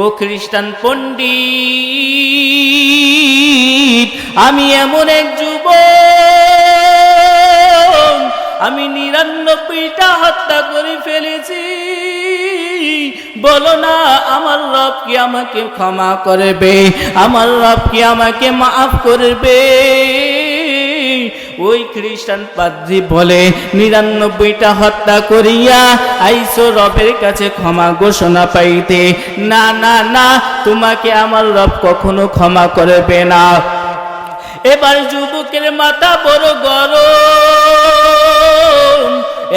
ও খ্রিস্টান পণ্ডিত, আমি এমন এক যুব আমি নিরানব্বইটা হত্যা করে ফেলেছি। বলো না, আমার রব কি আমাকে ক্ষমা করবে? আমার রব কি আমাকে মাফ করবে? ওই খ্রিস্টান পাদ্রি বলে, নিরানব্বইটা হত্যা করিয়া আইসো রবের কাছে ক্ষমা ঘোষণা পাইতে। না না না, তোমাকে আমার রব কখনো ক্ষমা করবে না। এবার যুবকের মাথা বড় গরম।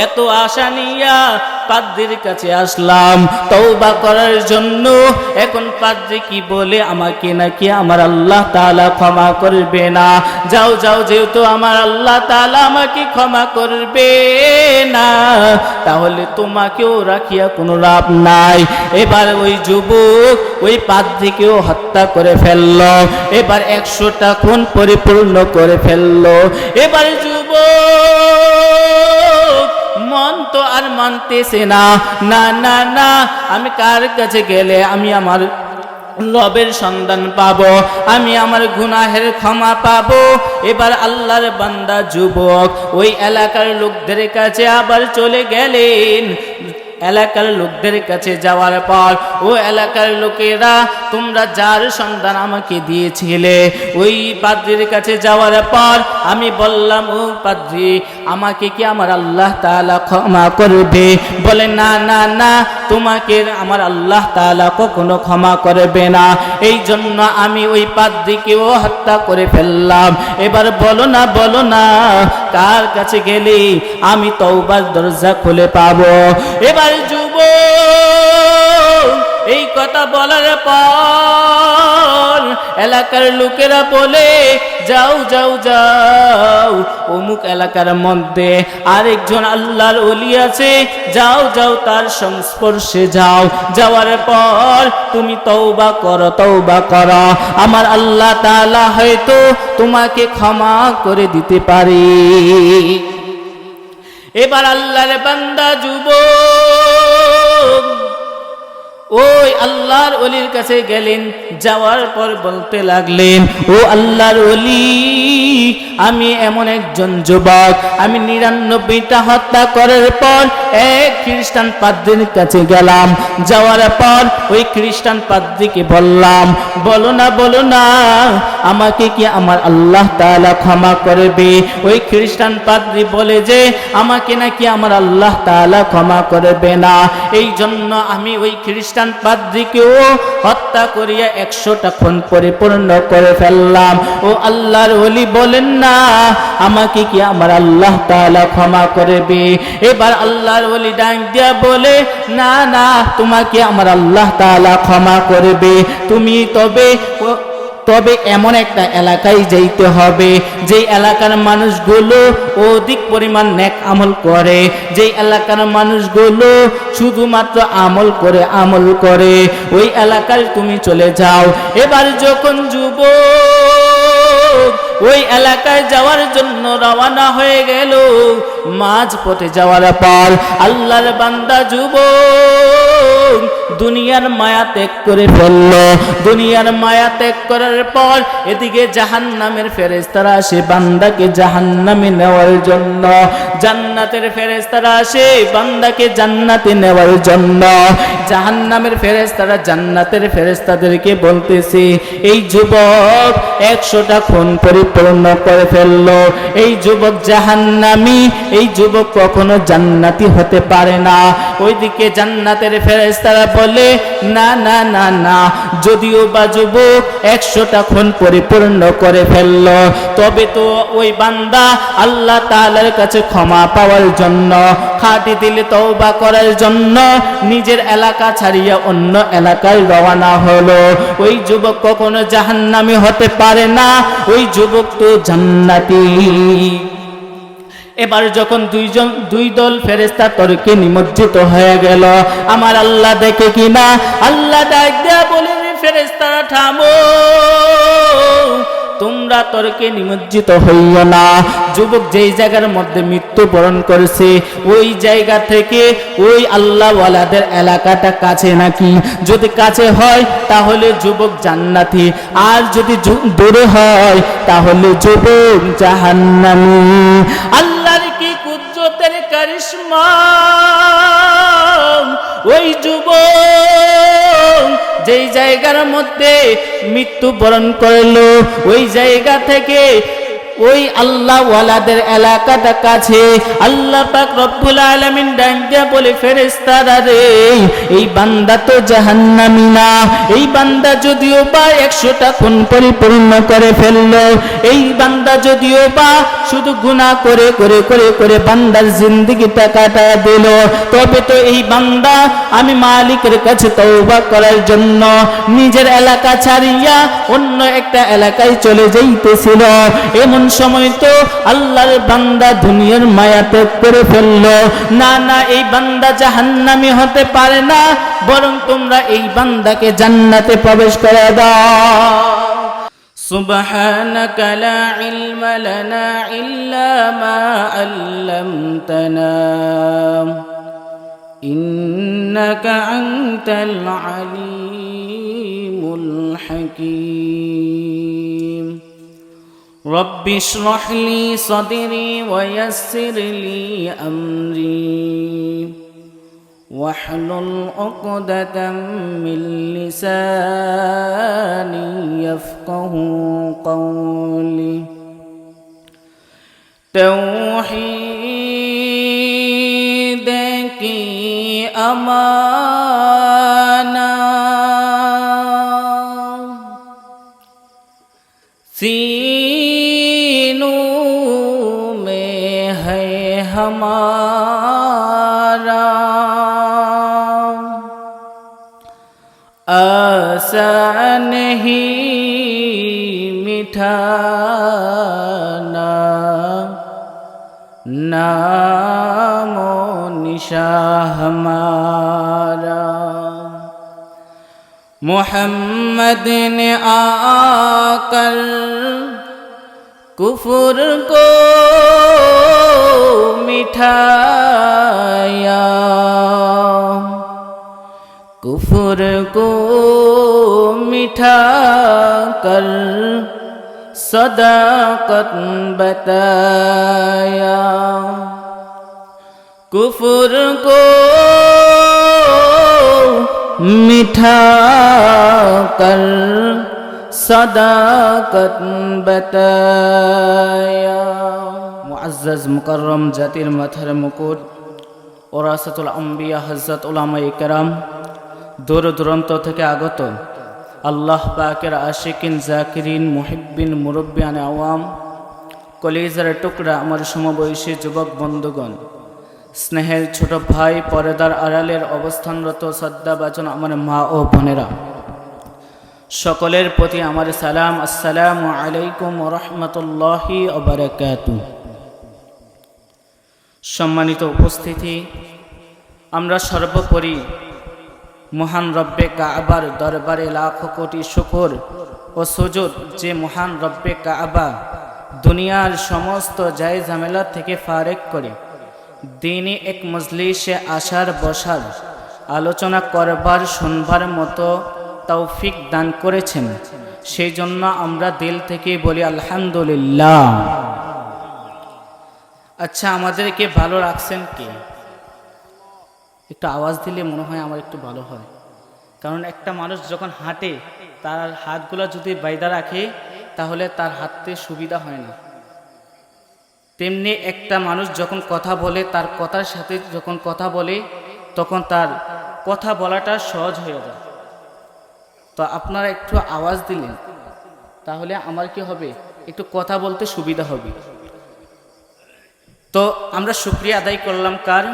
এত আশা নিয়া পাদ্রির কাছে আসলাম, তওবা করার জন্য। এখন পাদ্রি কি বলে আমাকে নাকি আমার আল্লাহ তালা ক্ষমা করবে না? যাও যাও, যেহেতু আমার আল্লাহ তালা আমাকে ক্ষমা করবে না, তাহলে তোমাকেও রাখিয়া কোনো লাভ নাই। এবার ওই যুবক ওই পাদ্রিকেও হত্যা করে ফেলল, এবার একশোটা খুন পরিপূর্ণ করে ফেলল। এবার যুবক মন তো আর মানতেছে না। না না না, আমি কার কাছে গেলে আমি আমার লবের সন্ধান পাব? আমি আমার গুনাহের ক্ষমা পাব? এবার আল্লাহর বান্দা যুবক, ওই এলাকার লোকদের কাছে আবার চলে গেলেন। এলাকার লোকদের কাছে যাওয়ার পর, ও এলাকার লোকেরা, তোমরা যার সন্ধান আমাকে দিয়েছিলে, ওই পাদ্রির কাছে যাওয়ার পর আমি বললাম, ও পাদ্রি, আমাকে কি আমার আল্লাহ তালা ক্ষমা করবে? বলে, না না না তোমাকে আমার আল্লাহ তালা কখনো ক্ষমা করবে না। এই জন্য আমি ওই পাদ্রিকেও হত্যা করে ফেললাম। এবার বলো না বলো না, কার কাছে গেলে আমি তৌবার দরজা খুলে পাবো? এবার যুব এই কথা বলার পর এলাকার লোকেরা বলে, যাও যাও যাও। অমুক এলাকার মধ্যে আরেকজন আল্লাহর অলি আছে। যাও যাও, তার সংস্পর্শে যাও। যাওয়ার পর তুমি তওবা করো তওবা করো। আমার আল্লাহ তাআলা হয়তো তোমাকে ক্ষমা করে দিতে পারে। এবার আল্লাহর বান্দা যুব ওই আল্লাহর অলির কাছে গেলেন, যাওয়ার পর বলতে লাগলেন, ও আল্লাহর অলি আমি এমন একজন যুবক, আমি নিরানব্বইটা হত্যা করার পর এক খ্রিস্টান পাদ্রির কাছে গেলাম। যাওয়ার পর ওই খ্রিস্টান পাদ্রিকে বললাম, বলো না বলো না, আমাকে কি আমার আল্লাহ তাআলা ক্ষমা করবে? ওই খ্রিস্টান পাদ্রি বলে যে, আমাকে নাকি আমার আল্লাহ তাআলা ক্ষমা করবে না। এই জন্য আমি ওই খ্রিস্টান পাদ্রিকেও হত্যা করিয়া একশোটা খুন পরিপূর্ণ করে ফেললাম। ও আল্লাহর ওলি বলেন না, আমাকে কি আমার আল্লাহ তালা ক্ষমা করবে? এবার আল্লাহর ওলি ডাক দিয়া বলে, না না, তোমাকে আমার আল্লাহ তালা ক্ষমা করবে। তুমি তবে তবে এমন একটা এলাকায় যেতে হবে, যে এলাকার মানুষগুলো অধিক পরিমাণ নেক আমল করে, যে এলাকার মানুষগুলো শুধুমাত্র আমল করে আমল করে, ওই এলাকায় তুমি চলে যাও। এবার যখন যুব ওই এলাকায় যাওয়ার জন্য রওনা হয়ে গেল। মাঝ পথে যাওয়ার পর আল্লাহর বান্দা যুবক দুনিয়ার মায়া ত্যাগ করে ফেলল। দুনিয়ার মায়া ত্যাগ করার পর এদিকে জাহান নামের ফেরেস্তারা আসে বান্দাকে জাহান নামে নেওয়ার জন্য। জান্নাতের ফেরেস্তারা আসে বান্দাকে জান্নাতে নেওয়ার জন্য। জাহান নামের ফেরেস্তারা জান্নাতের ফেরেস্তাদেরকে বলতেছে, এই যুবক, একশোটা খুন পরিপূর্ণ করে ফেলল। এই যুবক জাহান্নামি, এই যুবক কখনো জান্নাতি হতে পারে না। ওইদিকে জান্নাতের ফেরেস্তারা বলে, না না না না। যদিও বা যুবক একশোটা খুন পরিপূর্ণ করে ফেলল, তবে তো ওই বান্দা আল্লাহ তাআলার কাছে ক্ষমা পাওয়ার জন্য খাটি দিলে তওবা করার জন্য নিজের এলাকা ছাড়িয়া অন্য এলাকায় রওনা হলো। ওই যুবক কখনো জাহান্নামী হতে পারে না, ওই যুবক তো জান্নাতি। এবার যখন দুইজন, দুই দল ফেরেস্তা তর্কে নিমজ্জিত হয়ে গেল, আমার আল্লাহ দেখে কিনা? আল্লাহ ডাক দেয়া বলে ফেরেস্তারা থামো। তোমরা তর্কে নিমজ্জিত হইও না। যুবক যেই জায়গার মধ্যে মৃত্যুবরণ করেছে, ওই জায়গা থেকে ওই আল্লাহওয়ালাদের এলাকাটা কাছে নাকি? যদি কাছে হয়, তাহলে যুবক জান্নাতি। আর যদি দূরে হয়, তাহলে যুবক জাহান্নামী। আল্লাহর কি কুদরতের কারিশমা? ওই যুবক যেই জায়গার মধ্যে মৃত্যুবরণ করল ওই জায়গা থেকে ওই আল্লাহ ওয়ালাদের এলাকাটা কাছে। আল্লাহ পাক রব্বুল আলামিন ডাঙ্গা বলে ফেরেশতারা রে, এই বান্দা তো জাহান্নামী না। এই বান্দা যদিও বা একশোটা খুন পরিপূর্ণ করে ফেলল, এই বান্দা যদিও বা শুধু গুনাহ করে করে করে করে বান্দার জিন্দিগিটা কাটা দিল, তবে তো এই বান্দা আমি মালিকের কাছে তওবা করার জন্য নিজের এলাকা ছাড়িয়া অন্য একটা এলাকায় চলে যাইতেছিল। এমন সময় তো আল্লাহর বান্দা দুনিয়ার মায়া ত্যাগ করে ফেললো না না এই বান্দা জাহান্নামি হতে পারে না বরং তোমরা এই বান্দাকে জান্নাতে প্রবেশ করে দাও سبحانك لا علم لنا إلا ما علمتنا إنك أنت العليم الحكيم رب اشرح لي صدري ويسر لي أمري. واحلل عقدة من لساني يفقه قولي. توحيدك أمانة सीनों हमारा आसान ही मिठाना नामो निशा हमारा मोहम्मद ने आकर कुफर को মিঠায়া কুফুর কো মিঠা কর صداقت بتایا کفر کو مٹھا کر صداقت بتایا মুআজ্জাজ মুকাররম জাতির মাথার মুকুট, ওরাসাতুল আম্বিয়া হজরত উলামায়ে কেরাম, দূর দূরান্ত থেকে আগত আল্লাহ পাকের আশিকিন, জাকিরিন, মুহিব্বিন, মুরব্বিয়ান আওয়াম, কলিজার টুকরা আমার সমবয়সী যুবক বন্ধুগণ, স্নেহের ছোট ভাই পরেদার আড়ালের অবস্থানরত শ্রদ্ধাবাচন আমার মা ও বোনেরা, সকলের প্রতি আমার সালাম, আসসালামু আলাইকুম রহমতুল্লাহি ওবরাকাতু সম্মানিত উপস্থিতি। আমরা সর্বোপরি মহান রব্বে কাবার দরবারে লাখো কোটি শুকর ও সুজুদ যে মহান রব্বে কাবা দুনিয়ার সমস্ত জায় ঝামেলা থেকে ফারেক করে। দিনই এক মজলিসে আসার, বসার, আলোচনা করবার, শুনবার মতো তৌফিক দান করেছেন। সেই জন্য আমরা দিল থেকে বলি, আলহামদুলিল্লাহ। আচ্ছা আমাদেরকে ভালো রাখছেন কে? একটু আওয়াজ দিলে মনে হয় আমার একটু ভালো হয়। কারণ একটা মানুষ যখন হাঁটে, তার হাতগুলো যদি বাইদা রাখে, তাহলে তার হাঁটতে সুবিধা হয় না। তেমনি একটা মানুষ যখন কথা বলে, তার কথার সাথে যখন কথা বলে, তখন তার কথা বলাটা সহজ হয়ে যায়। তো আপনারা একটু আওয়াজ দিলেন, তাহলে আমার কি হবে? একটু কথা বলতে সুবিধা হবে। তো আমরা শুক্রিয়া আদায় করলাম কার?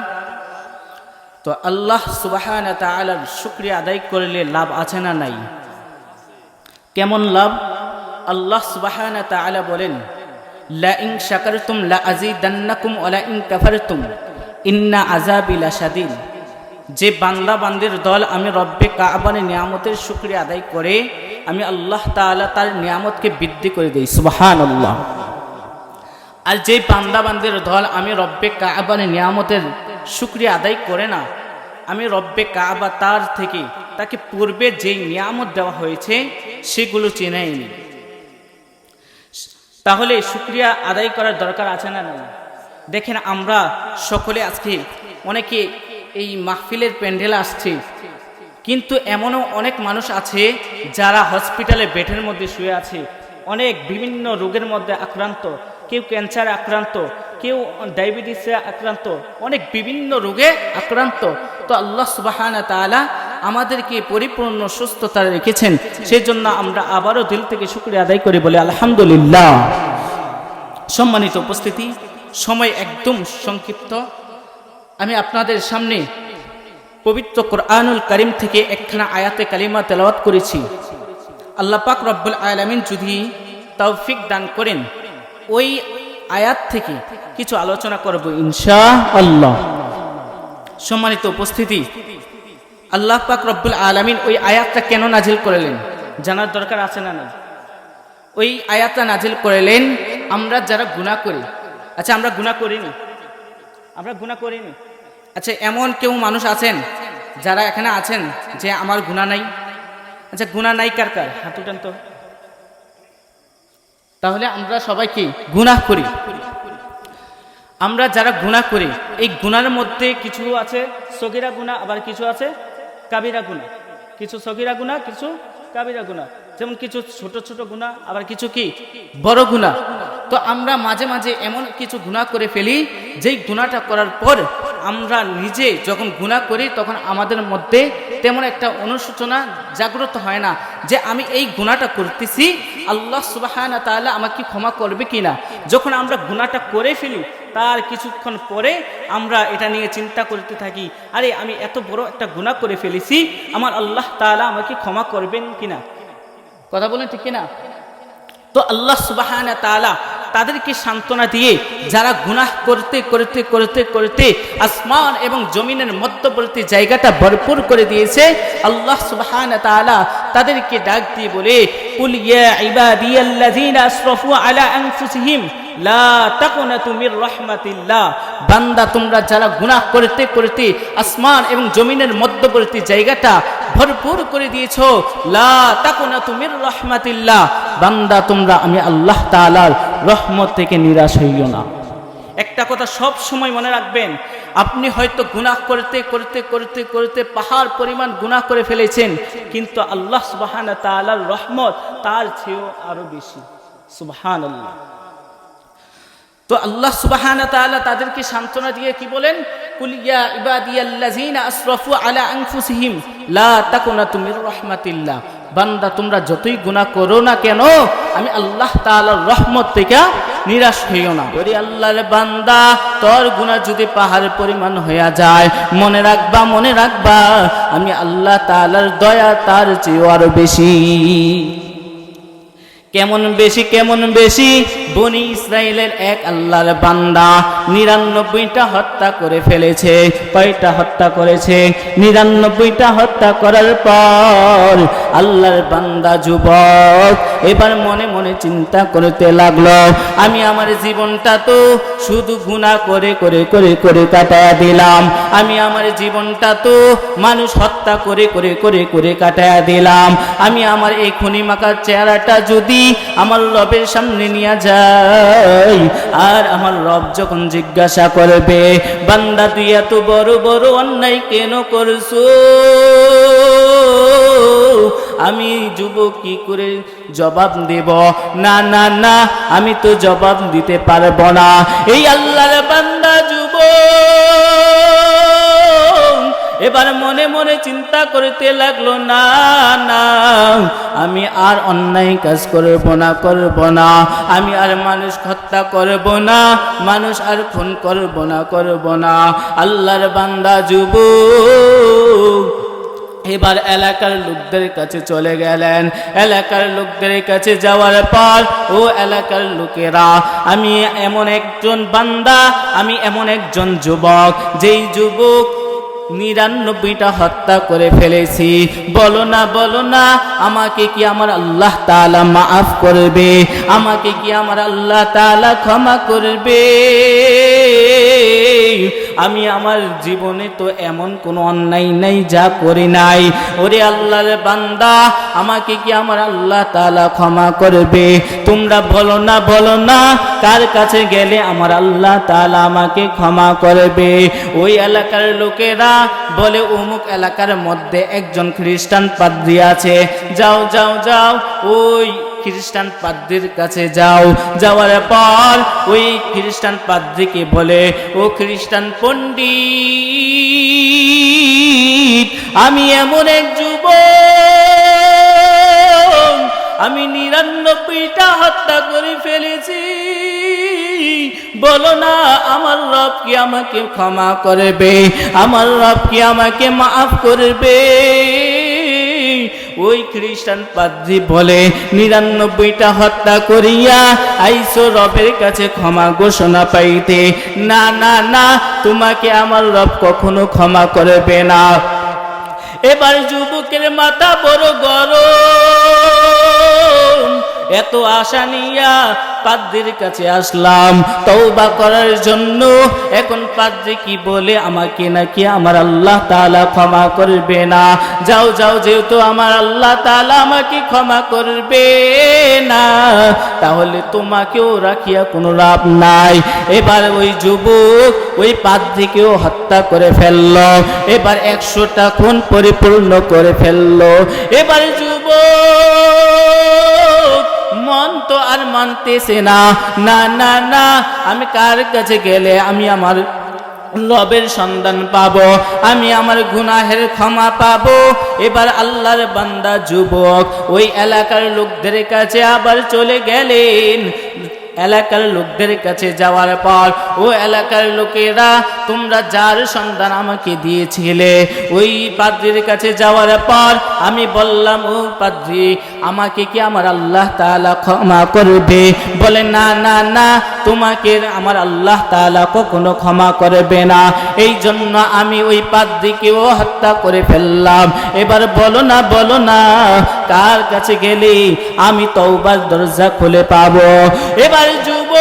তো আল্লাহ সুবাহান শুক্রিয়া আদায় করলে লাভ আছে না নাই? কেমন লাভ? আল্লাহ সুবাহান তালা বলেন, লা ইং শাকারতুম লা আজিদান্নাকুম ওয়া লা ইং কাফারতুম, ইন্না আযাবি লাশাদীদ যে বান্দা বান্দির দল আমি রব্বে কাবানের নিয়ামতের শুক্রিয়া আদায় করে, আমি আল্লাহ তাআলা তার নিয়ামতকে বৃদ্ধি করে দিই। সুবাহান আল্লাহ আর যেই বান্দা বান্দের দল আমি রব্বে কাবার নিয়ামতের শুক্রিয়া আদায় করে না, আমি রব্বে কাবা তার থেকে তাকে পূর্বে যেই নিয়ামত দেওয়া হয়েছে সেগুলো চেনেনি তাহলে শুক্রিয়া আদায় করার দরকার আছে না না দেখেন আমরা সকলে আজকে অনেকে এই মাহফিলের প্যান্ডেল আসছে, কিন্তু এমনও অনেক মানুষ আছে যারা হসপিটালে বেডের মধ্যে শুয়ে আছে, অনেক বিভিন্ন রোগের মধ্যে আক্রান্ত। কেউ ক্যান্সারে আক্রান্ত, কেউ ডায়াবেটিসে আক্রান্ত, অনেক বিভিন্ন রোগে আক্রান্ত। তো আল্লাহ সুবাহান তাআলা আমাদেরকে পরিপূর্ণ সুস্থতা রেখেছেন। সেই জন্য আমরা আবারও দিল থেকে শুক্রিয়া আদায় করি বলে আলহামদুলিল্লাহ। সম্মানিত উপস্থিতি, সময় একদম সংক্ষিপ্ত। আমি আপনাদের সামনে পবিত্র কোরআনুল করিম থেকে একখানা আয়াতে কালিমা তেলাওয়াত করেছি। আল্লাহ পাক রব্বুল আলামিন যদি তৌফিক দান করেন ওই আয়াত থেকে কিছু আলোচনা করব ইনশা আল্লাহ সম্মানিত উপস্থিতি, আল্লাহ পাক রব্বুল আলামিন ওই আয়াতটা কেন নাজিল করলেন? জানার দরকার আছে না না ওই আয়াতটা নাজিল করলেন আমরা যারা গুনাহ করি। আচ্ছা আমরা গুনাহ করিনি। আমরা গুনাহ করিনি। আচ্ছা এমন কেউ মানুষ আছেন যারা এখানে আছেন যে আমার গুণা নাই? আচ্ছা গুণা নাই কার কার? হাত উঠান তো। তাহলে আমরা সবাইকে গুনাহ করি। আমরা যারা গুণা করি, এই গুণার মধ্যে কিছু আছে সগিরা গুণা আবার কিছু আছে কাবিরা গুণা কিছু সগিরা গুণা কিছু কাবিরা গুণা যেমন কিছু ছোট ছোট গুণা, আবার কিছু কি? বড় গুণা। তো আমরা মাঝে মাঝে এমন কিছু গুণা করে ফেলি, যেই গুণাটা করার পর আমরা নিজে যখন গুণা করি, তখন আমাদের মধ্যে তেমন একটা অনুশোচনা জাগ্রত হয় না, যে আমি এই গুণাটা করতেছি, আল্লাহ সুবাহ তাহলে আমাকে ক্ষমা করবে কিনা। যখন আমরা গুণাটা করে ফেলি, তার কিছুক্ষণ পরে আমরা এটা নিয়ে চিন্তা করতে থাকি, আরে আমি এত বড় একটা গুণা করে ফেলেছি, আমার আল্লাহ তাআলা আমাকে ক্ষমা করবেন কিনা? কথা বলেন ঠিক কিনা? তো আল্লাহ সুবাহানা তালা তাদেরকে সান্ত্বনা দিয়ে যারা গুনাহ করতে করতে করতে করতে আসমান এবং জমিনের মধ্যবর্তী জায়গাটা ভরপুর করে দিয়েছে, আল্লাহ সুবহান তাআলা তাদেরকে ডাক দিয়ে বলে, কুল ইয়া ইবাদিয়াল্লাযীনা আসরাফু আলা আনফুসিহিম, লা তাকুনাতু মির রাহমাতিল্লাহ। বান্দা তোমরা যারা গুনাহ করতে করতে আসমান এবং জমিনের মধ্যবর্তী জায়গাটা ভরপুর করে দিয়েছ, লা তাকুনাতু মির রাহমাতিল্লাহ। বান্দা তোমরা, আমি আল্লাহ তাআলার রহমত থেকে নিরাশ হইও না। একটা কথা সব সময় মনে রাখবেন, আপনি হয়তো গুনাহ করতে করতে করতে করতে পাহাড় পরিমাণ গুনাহ করে ফেলেছেন, কিন্তু আল্লাহ সুবহানাহু তাআলার রহমত তার চেয়েও আরও বেশি। সুবহানাল্লাহ। তো আল্লাহ সুবহানাহু তাআলা তাদেরকে সান্ত্বনা দিয়ে কি বলেন? কুল ইয়া ইবাদিয়াল্লাযিনা আসরাফু আলা আনফুসিহিম, লা তাকুনাতু মির রাহমাতিল্লাহ। বান্দা, তোমরা যতই গুণা করো না কেন, আমি আল্লাহ তালার রহমত থেকে নিরাশ হইও না। ওরে আল্লাহর বান্দা, তোর গুণা যদি পাহাড়ের পরিমাণ হইয়া যায়, মনে রাখবা মনে রাখবা, আমি আল্লাহ তালার দয়া তার চেয়েও আরও বেশি। কেমন বেশি কেমন বেশি? বনি ইসরায়েলের এক আল্লাহর বান্দা নিরানব্বইটা হত্যা করে ফেলেছে, কয়টা হত্যা করেছে? নিরানব্বইটা হত্যা করার পর আল্লাহর বান্দা যুবক এবার মনে মনে চিন্তা করতে লাগল, আমি আমার জীবনটা তো শুধু গুণা করে করে করে করে কাটায়া দিলাম। আমি আমার জীবনটা তো মানুষ হত্যা করে করে করে করে কাটায়া দিলাম। আমি আমার এই খুনি মাকার চেহারাটা যদি আমার রবের সামনে নিয়ে যাই। আর আমার রব যখন জিজ্ঞাসা করবে, বান্দা তুই এত বড় বড় অন্যায় কেন করছ? আমি যুবক কি করে জবাব দেব? না না না, আমি তো জবাব দিতে পারব না। এই আল্লাহর বান্দা যুবক এবার মনে মনে চিন্তা করতে লাগল, না না, আমি আর অন্যায় কাজ করব না করব না। আমি আর মানুষ হত্যা করব না, মানুষ আর খুন করব না করব না। আল্লাহর বান্দা যুব এবার এলাকার লোকদের কাছে চলে গেলেন। এলাকার লোকদের কাছে যাওয়ার পর, ও এলাকার লোকেরা, আমি এমন একজন বান্দা, আমি এমন একজন যুবক, যেই যুবক নিরানব্বইটা হত্যা করে ফেলেছি। বলো না বলো না, আমাকে কি আমার আল্লাহ তালা মাফ করবে? আমাকে কি আমার আল্লাহ তালা ক্ষমা করবে? আমি আমার জীবনে তো এমন কোনো অন্যায় নাই, যা করি নাই। ওরে আল্লাহর বান্দা, আমাকে কি আমার আল্লাহ তালা ক্ষমা করবে? তোমরা বলো না বলো না, কার কাছে গেলে আমার আল্লাহ তালা আমাকে ক্ষমা করবে? ওই এলাকার লোকেরা বলে, অমুক এলাকার মধ্যে একজন খ্রিস্টান পাদ্রী আছে। যাও যাও যাও, ওই খ্রিস্টান পাদ্রির কাছে যাও। যাওয়ার পর ওই খ্রিস্টান পাদ্রিকে বলে, ও খ্রিস্টান পণ্ডিত, আমি এমন এক যুব আমি নিরানব্বইটা হত্যা করে ফেলেছি। বলো না, আমার রব কি আমাকে ক্ষমা করবে? আমার রব কি আমাকে মাফ করবে? ওই খ্রিস্টান পাদ্রি বলে, নিরানব্বইটা হত্যা করিয়া আইসো রবের কাছে ক্ষমা ঘোষণা পাইতে। না না না, তোমাকে আমার রব কখনো ক্ষমা করবে না। এবার যুবকের মাথা বড় গরম। এত আশা নিয়া পাদ্রির কাছে আসলাম। তওবা করার জন্য। এখন পাদ্রি কি বলে আমাকে নাকি আমার আল্লাহ তালা ক্ষমা করবে না? যাও যাও, যেহেতু আমার আল্লাহ তালা আমাকে ক্ষমা করবে না, তাহলে তোমাকেও রাখিয়া কোনো লাভ নাই। এবার ওই যুবক ওই পাদ্রিকেও হত্যা করে ফেলল। এবার একশোটা খুন পরিপূর্ণ করে ফেলল। এবার যুবক মন তো আর মানতেছে না। না না না, আমি কার কাছে গেলে আমি আমার লবের সন্ধান পাবো? আমি আমার গুনাহের ক্ষমা পাব? এবার আল্লাহর বান্দা যুবক, ওই এলাকার লোকদের কাছে আবার চলে গেলেন। এলাকার লোকদের কাছে যাওয়ার পর ও এলাকার লোকেরা, তোমরা যার সন্ধান আমাকে দিয়েছিলে, ওই পাদ্রির কাছে যাওয়ার পর আমি বললাম, ও পাদ্রি, আমাকে কি আমার আল্লাহ তাআলা ক্ষমা করবে? বলে, না না না, তোমাকে আমার আল্লাহ তাআলা কখনো ক্ষমা করবে না। এই জন্য আমি ওই পাদ্রিকেও হত্যা করে ফেললাম। এবার বলো না বলো না, কার কাছে গেলে আমি তওবার দরজা খুলে পাবো? এবার যুব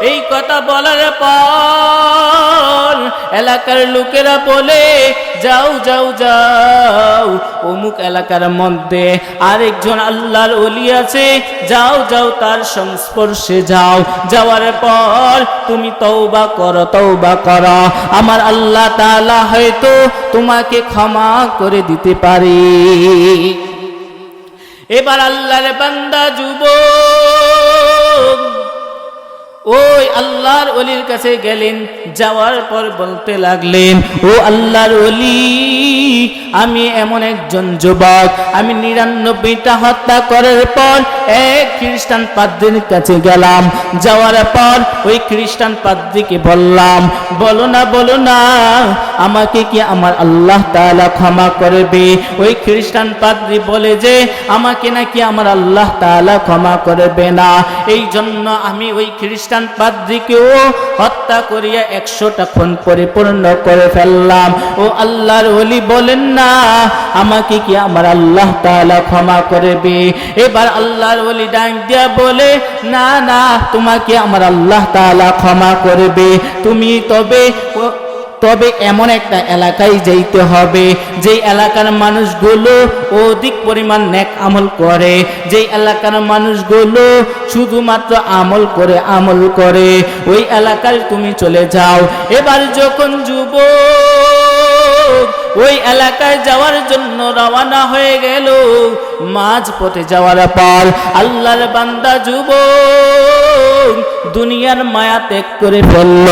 এই কথা বলার পর এলাকার লোকেরা বলে, যাও যাও যাও। অমুক এলাকার মধ্যে আরেকজন আল্লাহর অলি আছে। যাও যাও, তার সংস্পর্শে যাও। যাওয়ার পর তুমি তওবা করো তওবা করো। আমার আল্লাহ তাআলা হয়তো তোমাকে ক্ষমা করে দিতে পারে। এবার আল্লাহর বান্দা যুবক ওই আল্লাহর অলির কাছে গেলেন, যাওয়ার পর বলতে লাগলেন, ও আল্লাহর অলি আমি এমন একজন যুবক, আমি নিরানব্বইটা হত্যা করার পর এক খ্রিস্টান পাদ্রির কাছে গেলাম। যাওয়ার পর ওই খ্রিস্টান পাদ্রিকে বললাম, বলো না বলো না, আমাকে কি আমার আল্লাহ তাআলা ক্ষমা করবে? ওই খ্রিস্টান পাদ্রি বলে যে, আমাকে নাকি আমার আল্লাহ তাআলা ক্ষমা করবে না। এই জন্য আমি ওই খ্রিস্টান পাদ্রিকেও হত্যা করিয়া একশোটা খুন পরিপূর্ণ করে ফেললাম। ও আল্লাহর ওলি বলেন না, আমাকে কি আমার আল্লাহ তালা ক্ষমা করবে? এবার আল্লাহর ওলি ডাক দিয়া বলে, না না, তোমাকে আমার আল্লাহ তালা ক্ষমা করবে। তুমি তবে তবে এমন একটা এলাকায় যেতে হবে, যে এলাকার মানুষগুলো অধিক পরিমাণ নেক আমল করে, যে এলাকার মানুষগুলো শুধুমাত্র আমল করে আমল করে, ওই এলাকায় তুমি চলে যাও। এবার যখন যুবক ওই এলাকায় যাওয়ার জন্য রওনা হয়ে গেল। মাঝ পথে যাওয়ার পর আল্লাহর বান্দা যুবক দুনিয়ার মায়া ত্যাগ করে ফেলল।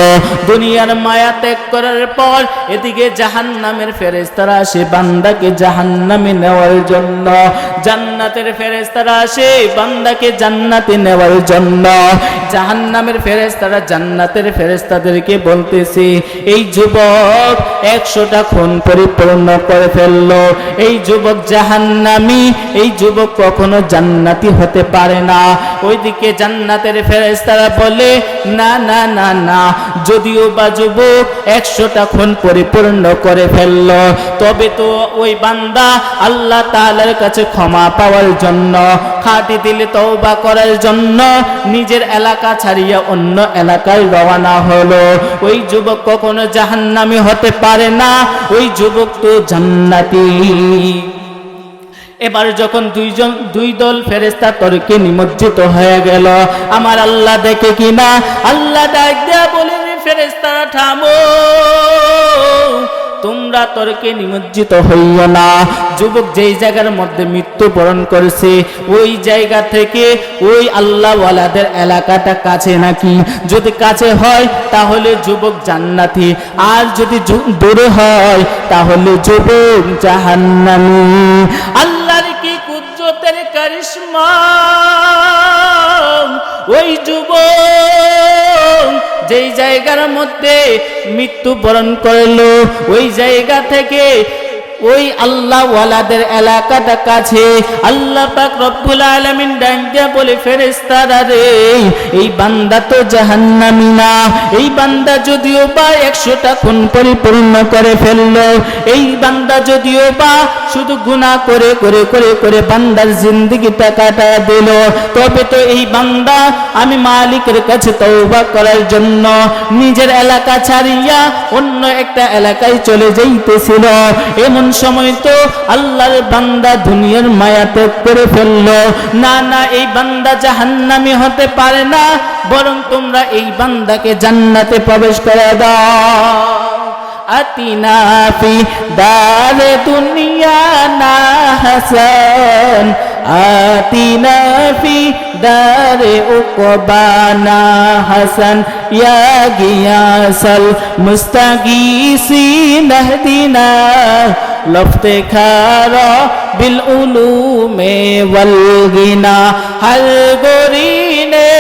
দুনিয়ার মায়া ত্যাগ করার পর এদিকে জাহান নামের ফেরেস্তারা আসে বান্দাকে জাহান নামে নেওয়ার জন্য। জান্নাতের ফেরেস্তারা আসে বান্দাকে জান্নাতে নেওয়ার জন্য। জাহান নামের ফেরেস্তারা জান্নাতের ফেরেস্তাদেরকে বলতেছে, এই যুবক, একশোটা খুন পরি পরিপূর্ণ করে ফেলল। এই যুবক জাহান্নামি, এই যুবক কখনো জান্নাতি হতে পারে না। ওইদিকে জান্নাতের ফেরেশতারা বলে, না না না না। যদিও বা যুবক একশোটা খুন পরিপূর্ণ করে ফেলল, তবে তো ওই বান্দা আল্লাহ তাআলার কাছে ক্ষমা পাওয়ার জন্য, খাটি দিলে তওবা করার জন্য, নিজের এলাকা ছাড়িয়া অন্য এলাকায় রওনা হলো। ওই যুবক কখনো জাহান্নামী হতে পারে না। ওই যুবক তো জান্নাতি। এবার যখন দুইজন দুই দল ফেরেস্তা তর্কে নিমজ্জিত হয়ে গেল, আমার আল্লাহ দেখে কিনা? আল্লাহ ডাক দেয়া বলে ফেরেস্তা থামো। তোমরা তর্কে নিমজ্জিত হইও না। যুবক যেই জায়গার মধ্যে মৃত্যুবরণ করেছে, ওই জায়গা থেকে ওই আল্লাহওয়ালাদের এলাকাটা কাছে নাকি? যদি কাছে হয়, তাহলে যুবক জান্নাতি। আর যদি দূরে হয়, তাহলে যুবক জাহান্নামী। আল্লাহর কি কুদরতের কারিশমা? ওই যুব যেই জায়গার মধ্যে মৃত্যুবরণ করল ওই জায়গা থেকে ওই আল্লাহ ওয়ালাদের এলাকাটা কাছে। আল্লাহ পাক রব্বুল আলামিন ডাক বলে, ফেরেশতারা রে, এই বান্দা তো জাহান্নামী না। এই বান্দা যদিও বা একশোটা খুন পরিপূর্ণ করে ফেলল, এই বান্দা যদিও বা শুধু গুনাহ করে করে করে করে বান্দার জিন্দগিটা কাটায় দিল, তবে তো এই বান্দা আমি মালিকের কাছে তওবা করার জন্য নিজের এলাকা ছাড়িয়া অন্য একটা এলাকায় চলে যাইতেছিল। এমন সময় তো আল্লাহর বান্দা দুনিয়ার মায়া ত্যাগ করে ফেলল। না না, এই বান্দা জাহান্নামী হতে পারে না, বরং তোমরা এই বান্দাকে জান্নাতে প্রবেশ করে দাও। ফি দার দুনিয়া না হাসান, আতিনা ফি দার উকবানা হাসান। ইয়া গিয়াসাল মুস্তাগিসি নাহদিনা লফতেখার বিল উলুমে ওয়ালগিনা হল গরিনে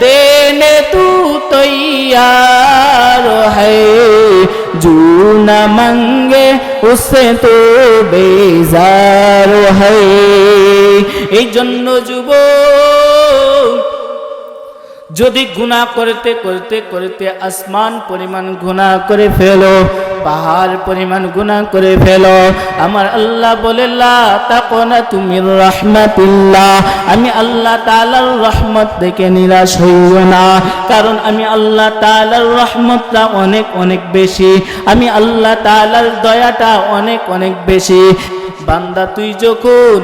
দেনে তু তৈয়ার হে জু না মঙ্গে উসে তো বেজার হে এই জন্য যুবক যদি গুনাহ করতে করতে করতে আসমান পরিমাণ গুনাহ করে ফেলো, পাহাড় পরিমাণ গুনাহ করে ফেলো, আমার আল্লাহ বলে তাকনা তুমি রহমাতিল্লাহ। আমি আল্লাহ তাআলার রহমত দেখে নিরাশ হইও না, কারণ আমি আল্লাহ তাআলার রহমতটা অনেক অনেক বেশি। আমি আল্লাহ তাআলার দয়াটা অনেক অনেক বেশি। বান্দা, তুই যখন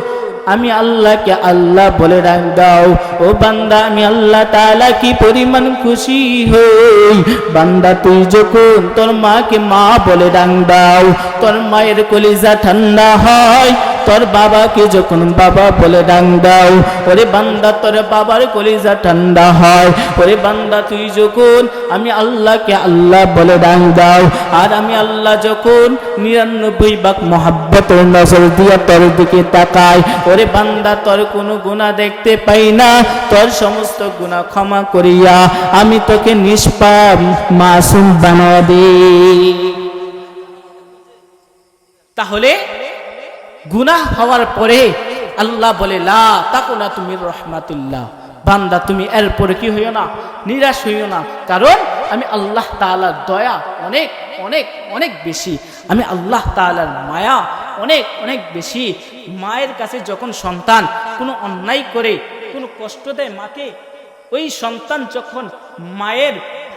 আমি আল্লাহকে আল্লাহ বলে ডাক দাও। ও বান্দা, আমি আল্লাহ তালা কি পরিমাণ খুশি হই? বান্দা, তুই যখন তোর মাকে মা বলে ডাক দাও, তোর মায়ের কলিজা ঠান্ডা হয় তোর বাবাকে যখন বাবা বলে ডাক দাও, ওরে বান্দা, তোর বাবার কলিজা ঠান্ডা হয়। ওরে বান্দা, তুই যখন আমি আল্লাহকে আল্লাহ বলে ডাক দাও, আর আমি আল্লাহ যখন নিরানব্বই বাক মহাব্বতের নজর দিয়া তোর দিকে তাকাই, ওরে বান্দা, তোর কোনো গুণা দেখতে পাই না, তোর সমস্ত গুণা ক্ষমা করিয়া আমি তোকে নিষ্পাপ মাসুম বানা দিই তাহলে গুনাহ হওয়ার পরে আল্লাহ বলে, লা তাকুনা তুমি রহমাতুল্লাহ। বান্দা, তুমি এরপরে কি হইও না? নিরাশ হইও না। কারণ আমি আল্লাহ তাআলার দয়া অনেক অনেক অনেক বেশি। আমি আল্লাহ তাআলার মায়া অনেক অনেক বেশি। মায়ের কাছে যখন সন্তান কোনো অন্যায় করে, কোনো কষ্ট দেয় মাকে, ওই সন্তান যখন মায়ের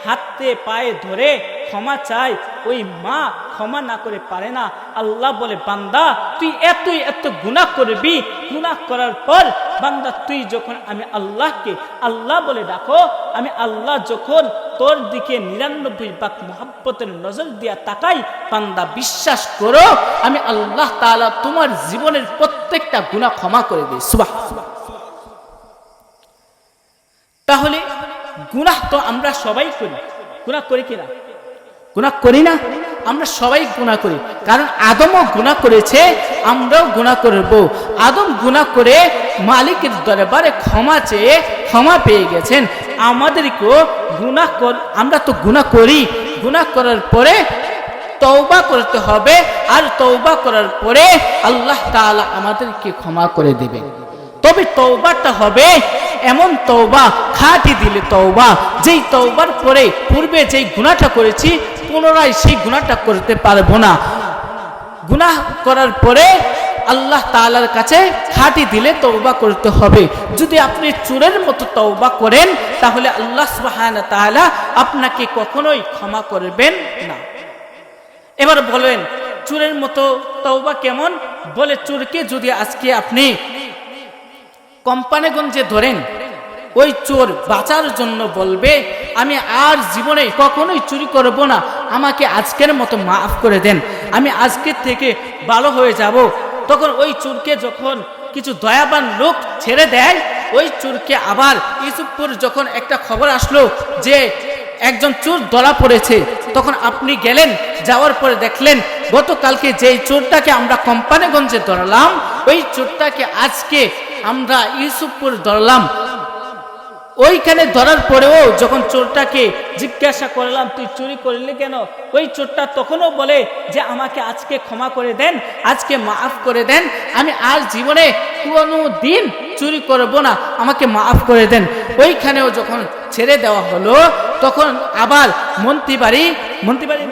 হাতে পায়ে ধরে ক্ষমা চায় ওই মা ক্ষমা না করে পারে না। আল্লাহ বলে, বান্দা, তুই এতই এত গুনাহ করবি, গুনাহ করার পর বান্দা, তুই যখন আমি আল্লাহকে, আল্লাহ বলে ডাকো, আমি আল্লাহ যখন তোর দিকে নিরানব্বই বাক মোহাব্বতের নজর দিয়া তাকাই, বান্দা, বিশ্বাস করো, আমি আল্লাহ তাআলা তোমার জীবনের প্রত্যেকটা গুনাহ ক্ষমা করে দিই। সুবাহ তাহলে, গুনাহ তো আমরা সবাই করি। গুনাহ করি কিনা গুনাহ করি না, আমরা সবাই গুনাহ করি। কারণ আদমও গুনাহ করেছে, আমরাও গুনাহ করব। আদম গুনাহ করে মালিকের দরবারে ক্ষমা চেয়ে ক্ষমা পেয়ে গেছেন। আমাদেরকেও গুনাহ কর আমরা তো গুনাহ করি। গুনাহ করার পরে তৌবা করতে হবে, আর তৌবা করার পরে আল্লাহ তাআলা আমাদেরকে ক্ষমা করে দেবে। তবে তৌবাটা হবে এমন তৌবা খাটি দিলে তৌবা যেই তৌবার পরে পূর্বে যেই গুনাহটা করেছি পুনরায় সেই গুনাহটা করতে পারব না। গুনাহ করার পরে আল্লাহ তাআলার কাছে খাঁটি দিলে তওবা করতে হবে। যদি আপনি চোরের মতো তওবা করেন, তাহলে আল্লাহ সুবহানাহু তাআলা আপনাকে কখনোই ক্ষমা করবেন না। এবার বলেন, চোরের মতো তওবা কেমন? বলে, চোরকে যদি আজকে আপনি কোম্পানিগঞ্জে ধরেন ওই চোর বাঁচার জন্য বলবে, আমি আর জীবনে কখনোই চুরি করব না। আমাকে আজকের মতো মাফ করে দেন। আমি আজকের থেকে ভালো হয়ে যাব। তখন ওই চোরকে যখন কিছু দয়াবান লোক ছেড়ে দেয়, ওই চোরকে আবার ইউসুফপুর যখন একটা খবর আসলো যে একজন চোর ধরা পড়েছে, তখন আপনি গেলেন, যাওয়ার পরে দেখলেন, গতকালকে যেই চোরটাকে আমরা কোম্পানিগঞ্জে ধরলাম, ওই চোরটাকে আজকে আমরা ইউসুফপুর ধরলাম। ওইখানে ধরার পরেও যখন চোরটাকে জিজ্ঞাসা করলাম, তুই চুরি করলি কেন? ওই চোরটা তখনও বলে যে, আমাকে আজকে ক্ষমা করে দেন, আজকে মাফ করে দেন, আমি আর জীবনে কোনো দিন চুরি করব না, আমাকে মাফ করে দেন। ওইখানেও যখন ছেড়ে দেওয়া হলো, তখন আবার মন্ত্রী বাড়ি মন্ত্রী বাড়ি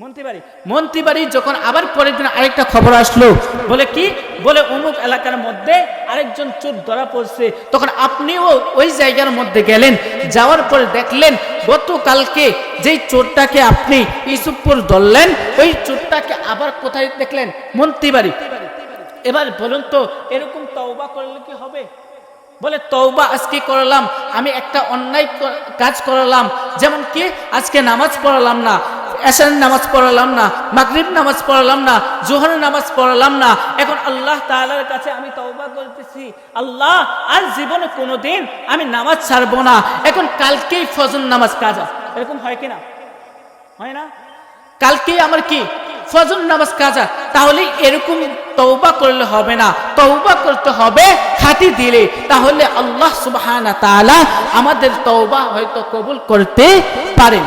মন্ত্রীবাড়ি মন্ত্রীবাড়ি যখন আবার পরের দিন আরেকটা খবর আসলো, বলে কি? বলে অমুক এলাকার মধ্যে আরেকজন চোর ধরা পড়ছে। তখন আপনিও ওই জায়গার মধ্যে গেলেন, যাওয়ার পরে দেখলেন গতকালকে যেই চোরটাকে আপনি ইসুফপুর ধরলেন, ওই চোরটাকে আবার কোথায় দেখলেন? মন্ত্রীবাড়ি এবার বলুন তো, এরকম তওবা করলে কি হবে? বলে, তওবা আজকে করলাম, আমি একটা অন্যায় কাজ করলাম। যেমন কি, আজকে নামাজ পড়ালাম না এশার নামাজ পড়ালাম না, মাগরিব নামাজ পড়ালাম না জোহর নামাজ পড়ালাম না, এখন আল্লাহ তাআলার কাছে আমি তওবা করতেছি। আল্লাহ, আর জীবনে কোনোদিন আমি নামাজ ছাড়বো না। এখন কালকেই ফজর নামাজ কাজা এরকম হয় কি না? হয় না? কালকে আমার কি? ফজর নামাজ কাজা তাহলে এরকম তওবা করলে হবে না। তৌবা করতে হবে খাঁটি দিলে। তাহলে আল্লাহ তাআলা আমাদের তৌবা হয়তো কবুল করতে পারেন।